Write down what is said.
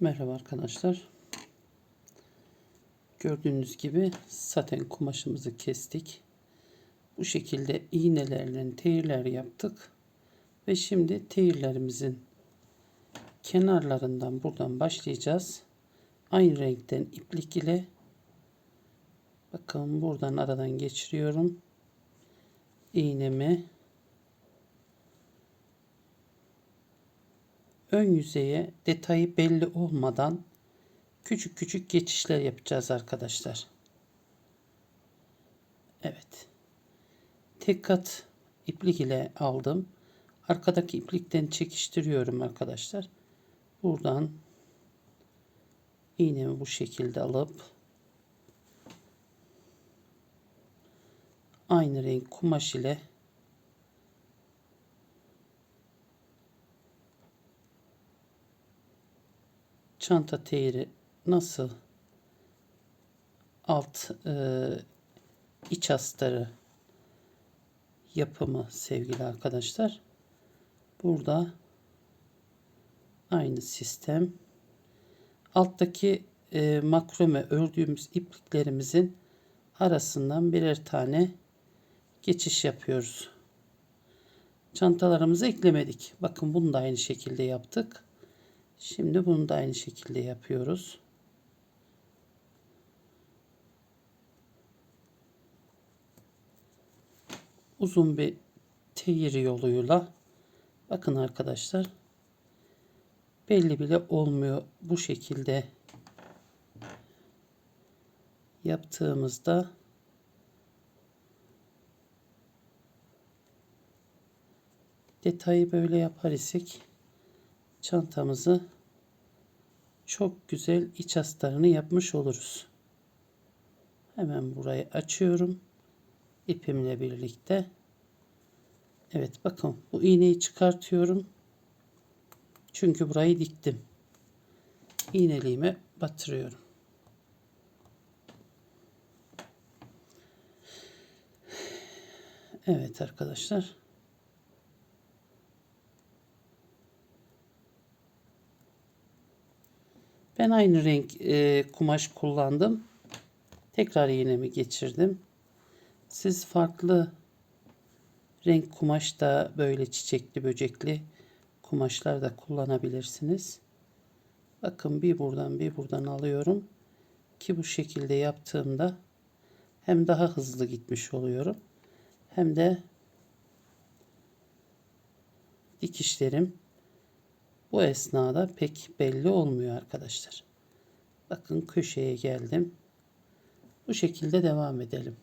Merhaba arkadaşlar. Gördüğünüz gibi saten kumaşımızı kestik. Bu şekilde iğnelerle teyirler yaptık. Ve şimdi teyirlerimizin kenarlarından buradan başlayacağız. Aynı renkten iplik ile bakın buradan aradan geçiriyorum. iğnemi ön yüzeye detayı belli olmadan küçük küçük geçişler yapacağız arkadaşlar. Evet. Tek kat iplik ile aldım. Arkadaki iplikten çekiştiriyorum arkadaşlar. Buradan iğnemi bu şekilde alıp aynı renk kumaş ile çanta teyri nasıl alt e, iç astarı yapımı sevgili arkadaşlar. Burada aynı sistem. Alttaki e, makrome ördüğümüz ipliklerimizin arasından birer tane geçiş yapıyoruz. Çantalarımızı eklemedik. Bakın bunu da aynı şekilde yaptık. Şimdi bunu da aynı şekilde yapıyoruz. Uzun bir teyir yoluyla bakın arkadaşlar belli bile olmuyor bu şekilde yaptığımızda detayı böyle yapar isek çantamızı çok güzel iç astarını yapmış oluruz. Hemen burayı açıyorum. ipimle birlikte. Evet bakın bu iğneyi çıkartıyorum. Çünkü burayı diktim. İğneliğime batırıyorum. Evet arkadaşlar. Ben aynı renk e, kumaş kullandım. Tekrar iğnemi geçirdim. Siz farklı renk kumaş da böyle çiçekli böcekli kumaşlar da kullanabilirsiniz. Bakın bir buradan bir buradan alıyorum. Ki bu şekilde yaptığımda hem daha hızlı gitmiş oluyorum. Hem de dikişlerim bu esnada pek belli olmuyor arkadaşlar. Bakın köşeye geldim. Bu şekilde devam edelim.